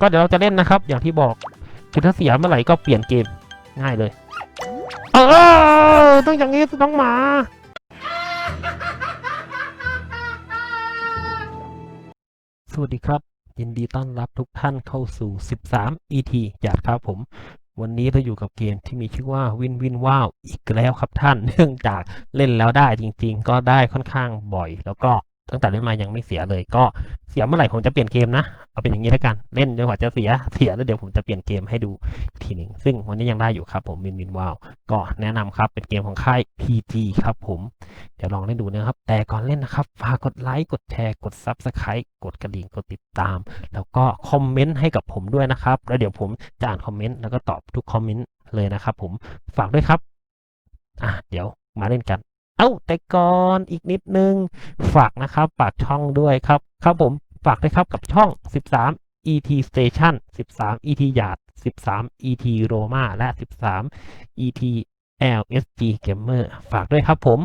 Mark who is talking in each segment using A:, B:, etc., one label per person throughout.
A: ก็เดี๋ยวเราจะเล่นนะครับ อย่างที่บอกคือถ้าเสียเมื่อไหร่ก็เปลี่ยนเกมง่ายเลย เออต้องอย่างนี้ต้องมา สวัสดีครับ ยินดีต้อนรับทุกท่านเข้าสู่ 13 ET จัดครับผม วันนี้เราอยู่กับเกมที่มีชื่อว่าวินวินว้าวอีกแล้วครับท่าน เนื่องจากเล่นแล้วได้จริง ๆ ก็ได้ค่อนข้างบ่อย แล้วก็ ตั้งแต่เล่นมายังไม่เสียเลย ก็เสียเมื่อไหร่ผมจะเปลี่ยนเกมนะ เอาเป็นอย่างนี้แล้วกัน เล่นจนกว่าจะเสีย เสียแล้วเดี๋ยวผมจะเปลี่ยนเกมให้ดูทีหนึ่ง ซึ่งวันนี้ยังได้อยู่ครับ ผมวินวินว้าว ก็แนะนำครับเป็นเกมของค่าย PG ครับผม เดี๋ยวลองเล่นดูนะครับ แต่ก่อนเล่นนะครับ ฝากกดไลค์ กดแชร์ กด Subscribe กดกระดิ่ง กดติดตาม แล้วก็คอมเมนต์ให้กับผมด้วยนะครับ แล้วเดี๋ยวผมจะอ่านคอมเมนต์แล้วก็ตอบทุกคอมเมนต์เลยนะครับ ผม ฝากด้วยครับ อะ เดี๋ยวมาเล่นกัน เอ้าแต่ก่อนอีกนิดนึง ฝากนะครับฝากช่องด้วยครับครับผมฝากด้วยครับกับช่อง 13 ET Station 13 ET Yard 13 ET Roma และ 13 ET LSG Gamer ฝากด้วยครับผม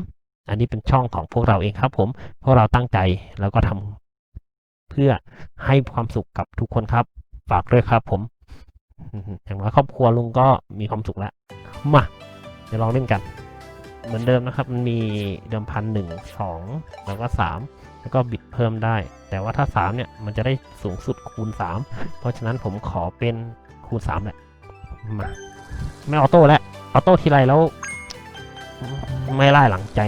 A: อันนี้เป็นช่องของพวกเราเองครับผมพวกเราตั้งใจแล้วก็ทำเพื่อให้ความสุขกับทุกคนครับ ฝากด้วยครับผมอืมอย่างน้อยครอบครัวลุงก็มีความสุขแล้วมาเดี๋ยวลองเล่นกัน เหมือนเดิมนะครับ มันมีเดิมพันหนึ่งสองแล้วก็สามแล้วก็บิดเพิ่มได้ แต่ว่าถ้าสามเนี่ย มันจะได้สูงสุดคูณสามเพราะฉะนั้นผมขอเป็นคูณสามแหละ มา ไม่ออโต้แล้ว ออโต้ทีไรแล้ว ไม่ไล่หลังใจ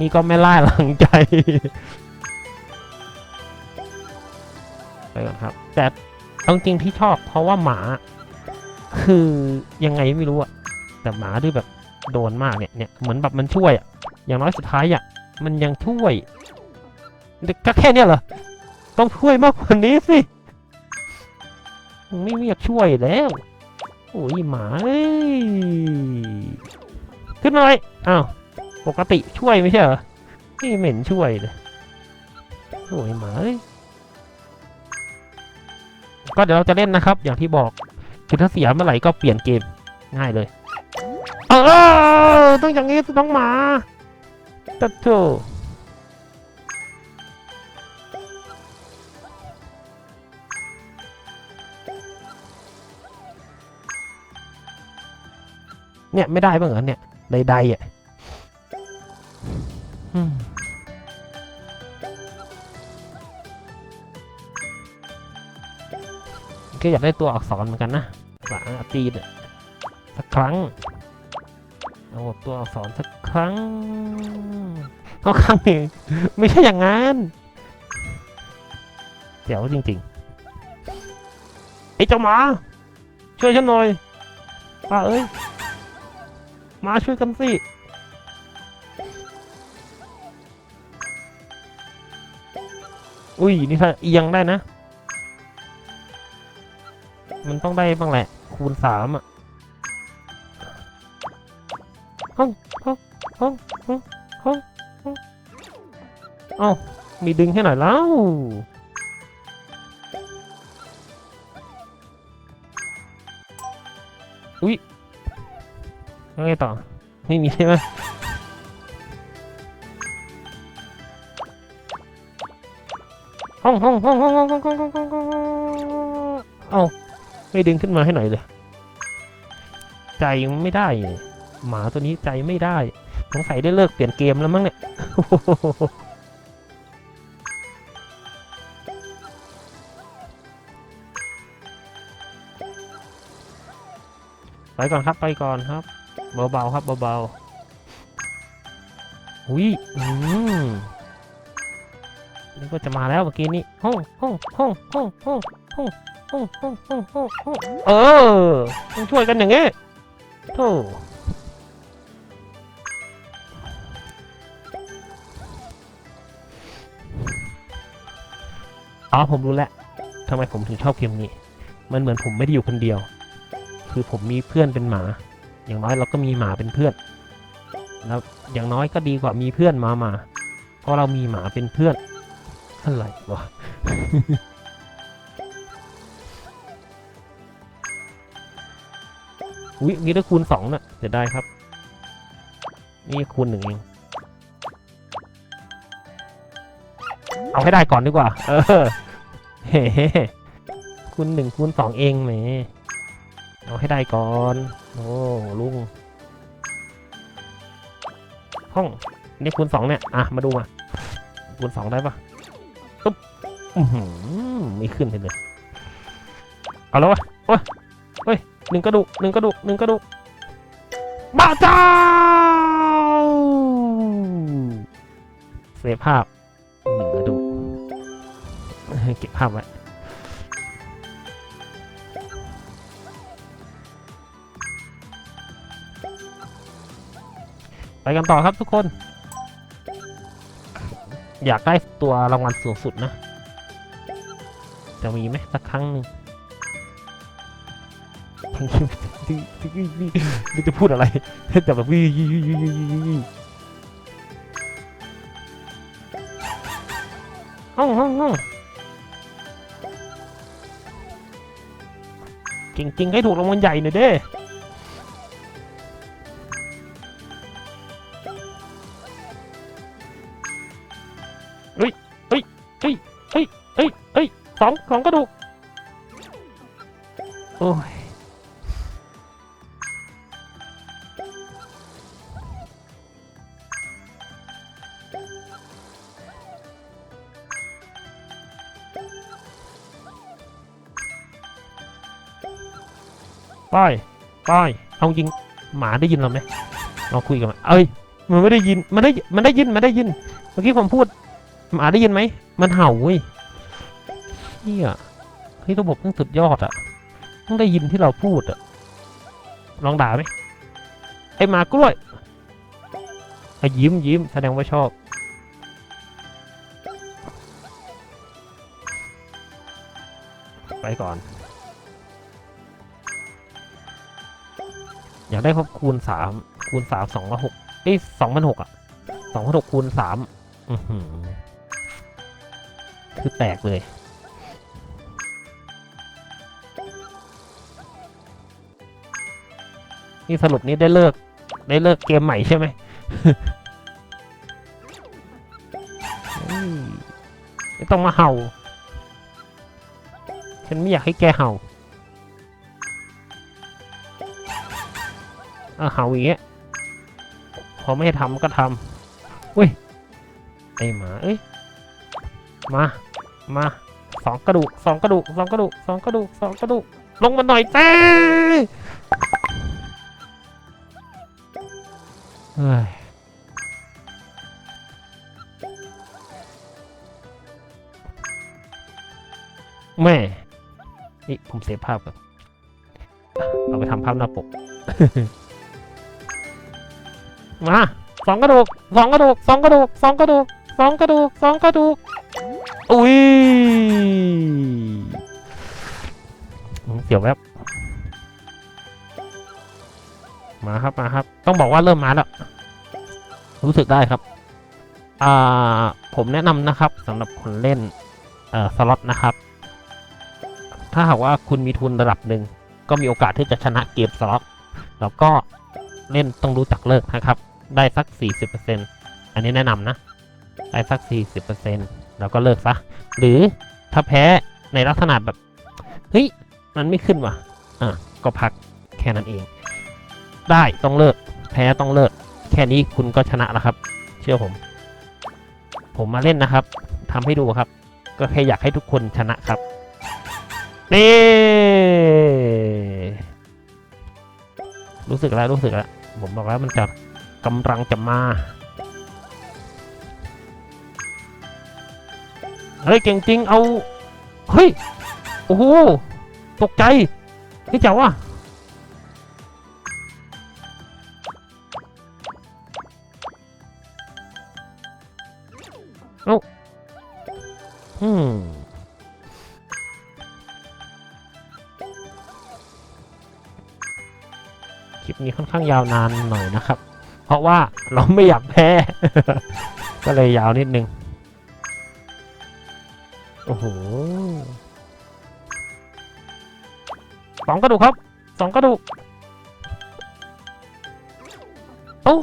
A: นี่ก็ไม่ไล่หลังใจ ไปก่อนครับ แต่เอาจริงที่ชอบเพราะว่าหมา คือยังไงไม่รู้อะ แต่หมาที่แบบโดนมากเนี่ยเนี่ยเหมือนแบบมันช่วยอะอย่างน้อยสุดท้ายอะมันยังช่วยแต่ก็แค่เนี้ยเหรอต้องช่วยมากกว่านี้สิไม่เรียกช่วยแล้วโอ้ยหมาเอ้ยขึ้นมาเลยอ้าวปกติช่วยไม่ใช่เหรอนี่เหม็นช่วยเลยโอ้ยหมาเอ้ยก็เดี๋ยวเราจะเล่นนะครับ อย่างที่บอกคือถ้าเสียเมื่อไหร่ก็เปลี่ยนเกมง่ายเลย เออต้องอย่างนี้ต้องหมาตัดโถเนี่ยไม่ได้บ้างเหรอเนี่ยใดๆอะก็อยากได้ตัวอักษรเหมือนกันนะภาษาจีนสักครั้ง เอาตัวอักษรสักครั้งเอาครั้งหนึ่งไม่ใช่อย่างนั้นเดี๋ยวจริงๆไอ้เจ้าหมา ช่วยฉันหน่อยป้าเอ้ยมาช่วยกันสิอุ้ยนี่ถ้าเอียงได้นะ มันต้องได้บ้างแหละ คูณสามอะ ห้องห้องห้องห้องห้องห้องเอ้ามีดึงให้หน่อยแล้วอุ้ยแล้วไงต่อ ไม่มีใช่ไหมห้องห้องห้องห้องห้องห้องห้องห้องห้องห้องเอ้าไม่ดึงขึ้นมาให้หน่อยเลย ใจไม่ได้ หมาตัวนี้ใจไม่ได้สงสัยได้เลิกเปลี่ยนเกมแล้วมั้งเนี่ยไปก่อนครับไปก่อนครับ เบาๆครับเบาๆอุ้ยอืมนี่ก็จะมาแล้วเมื่อกี้นี้ห้องห้องห้องห้องห้องห้องห้องห้องห้องห้องห้องเออต้องช่วยกันอย่างงี้โธ่ อ๋อผมรู้แล้วทำไมผมถึงชอบเกมนี้ มันเหมือนผมไม่ได้อยู่คนเดียว คือผมมีเพื่อนเป็นหมา อย่างน้อยเราก็มีหมาเป็นเพื่อน แล้วอย่างน้อยก็ดีกว่ามีเพื่อนมามา เพราะเรามีหมาเป็นเพื่อนอะไรวะอุ๊ยมีได้คูณสองน่ะเดี๋ยวได้ครับ นี่คูณหนึ่งเอง เอาให้ได้ก่อนดีกว่า เออ เฮ้คูณหนึ่งคูณสองเองแหมเอาให้ได้ก่อน โอ้ลุง ห้อง นี่คูณสองเนี่ย อะ มาดูมาคูณสองได้ปะปุ๊บอือหือไม่ขึ้นเลย เอาแล้ววะโอ้ยเฮ้ยหนึ่งกระดูกหนึ่งกระดูกหนึ่งกระดูกบ้าเจ้าเซฟภาพ เก็บภาพไว้ไปกันต่อครับทุกคน อยากได้ตัวรางวัลสูงสุดนะ จะมีไหมสักครั้งหนึ่งไม่จะพูดอะไรแต่แบบวิห้องห้องห้อง เก่งๆ ให้ถูกรางวัลใหญ่หน่อยเด้เฮ้ยเฮ้ยเฮ้ยเฮ้ยเฮ้ยเฮ้ยสองสองกระดูกโอ้ย ป้ายป้ายเอาจริงหมาได้ยินเราไหมเราคุยกันมาเอ้ยมันไม่ได้ยินมันได้มันได้ยินมันได้ยิน เมื่อกี้ผมพูดหมาได้ยินไหมมันเห่าเว้ยเฮียเฮ้ยระบบต้องสุดยอดอะต้องได้ยินที่เราพูดอะลองด่าไหมไอหมากล้วยไอ้ยิ้มยิ้มแสดงว่าชอบไปก่อน อยากได้ครบคูณสามคูณสามสองร้อยหกเอ้ยสองพันหกอะสองพันหกคูณสามอือหือคือแตกเลย นี่สรุปนี้ได้เลิก ได้เลิกเกมใหม่ใช่ไหมไม่ต้องมาเห่า ฉันไม่อยากให้แกเห่า อาเห่าอย่างเงี้ยพอไม่ให้ทำก็ทำเว้ยไอหมาเอ้ยมา มาสองกระดูกสองกระดูกสองกระดูกสองกระดูกสองกระดูกลงมาหน่อยเต้เฮ้ยแม่ นี่ผมเซฟภาพก่อน เอาไปทำภาพหน้าปก มาสองกระดูกสองกระดูกสองกระดูกสองกระดูกสองกระดูกสองกระดูกอุ้ยเสียวแวบมาครับมาครับ ต้องบอกว่าเริ่มมาแล้ว รู้สึกได้ครับ อ่า ผมแนะนำนะครับสำหรับคนเล่นเอ่อสล็อตนะครับ ถ้าหากว่าคุณมีทุนระดับหนึ่ง ก็มีโอกาสที่จะชนะเกมสล็อตแล้วก็เล่นต้องรู้จักเลิกนะครับ ได้สัก 40%อันนี้แนะนำนะ ได้สัก 40%แล้วก็เลิกซะ หรือถ้าแพ้ในลักษณะแบบ เฮ้ย มันไม่ขึ้นว่ะ อะ ก็พักแค่นั้นเอง ได้ต้องเลิก แพ้ต้องเลิก แค่นี้คุณก็ชนะแล้วครับ เชื่อผม ผมมาเล่นนะครับทำให้ดูครับ ก็แค่อยากให้ทุกคนชนะครับนี่รู้สึกแล้วรู้สึกแล้ว ผมบอกแล้วมันจะ กำลังจะมา เฮ้ย เก่งจริง เอา เฮ้ย โอ้โห ตกใจเฮ้ยเจ๋วอะเอ้าอืมคลิปนี้ค่อนข้างยาวนานหน่อยนะครับ เพราะว่าเราไม่อยากแพ้ ก็เลยยาวนิดนึง โอ้โหสองกระดูกครับสองกระดูกเอ้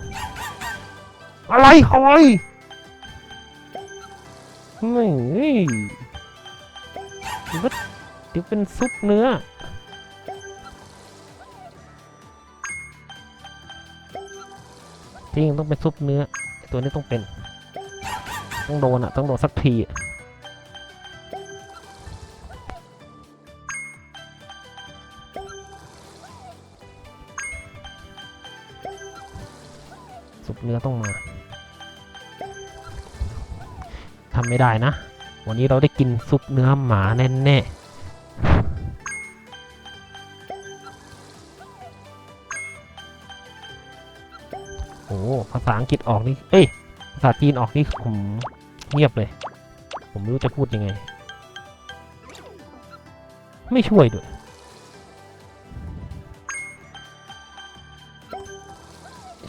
A: อะไรอะไรไม่ยวเดี๋ยวเป็นซุปเนื้อ จริงต้องเป็นซุปเนื้อ ตัวนี้ต้องเป็น ต้องโดนอะ ต้องโดนสักทีซุปเนื้อต้องมาทำไม่ได้นะ วันนี้เราได้กินซุปเนื้อหมาแน่ๆาษาอังกฤษออกนี่ เอ้ย ภาษาจีนออกนี่ผมเงียบเลย ผมไม่รู้จะพูดยังไง ไม่ช่วยด้วย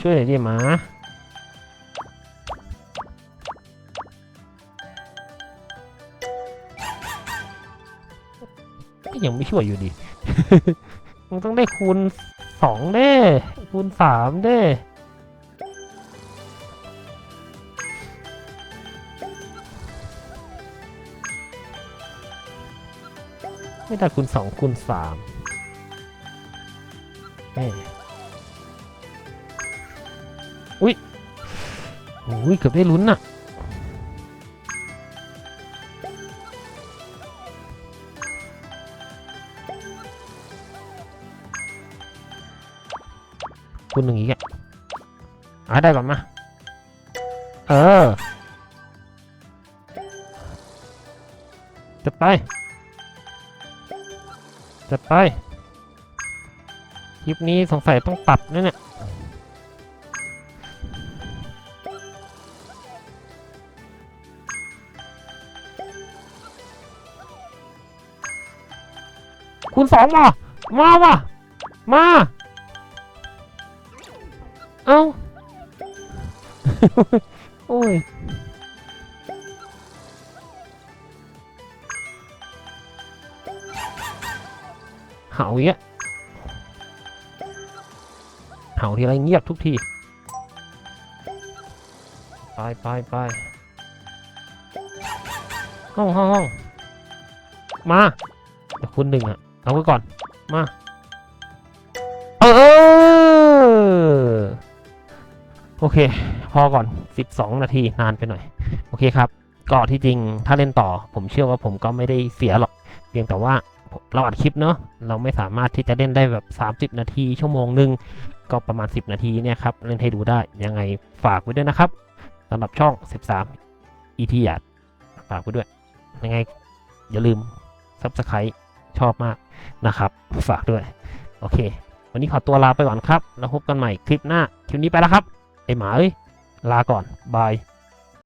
A: ช่วยหน่อยดิหมาก็ยังไม่ช่วยอยู่ดี มึงต้องได้คูณสองเด้ คูณสามเด้ ไม่ได้คูณสองคูณสามแม่อุ้ยอุ้ยเกือบได้ลุ้นน่ะคูณหนึ่งอีกอะอะได้ก่อนมา เออ จะไป จะไป คลิปนี้สงสัยต้องตัดนะเนี่ยคุณสองมามาว่ะ มา เอ้า โอ้ย ห่าอย่างเงี้ยเห่าทีไรเงียบทุกที ไปไปไปห้องห้องห้องมาเดี๋ยวคุณหนึ่งอะเอาไว้ก่อน มา เออ โอเค พอก่อน 12 นาทีนานไปหน่อย โอเคครับ ก็ที่จริงถ้าเล่นต่อ ผมเชื่อว่าผมก็ไม่ได้เสียหรอก เพียงแต่ว่า เราอัดคลิปเนาะเราไม่สามารถที่จะเล่นได้แบบ 30 นาที ชั่วโมงหนึ่งก็ประมาณ 10 นาทีเนี่ยครับเล่นให้ดูได้ยังไงฝากไว้ด้วยนะครับสำหรับช่อง 13 ET หยาดฝากไว้ด้วย ยังไงอย่าลืม Subscribe ชอบมากนะครับ ฝากด้วย โอเค วันนี้ขอตัวลาไปก่อนครับ แล้วพบกันใหม่คลิปหน้า คลิปนี้ไปแล้วครับ ไอหมาเอ้ย ลาก่อน บาย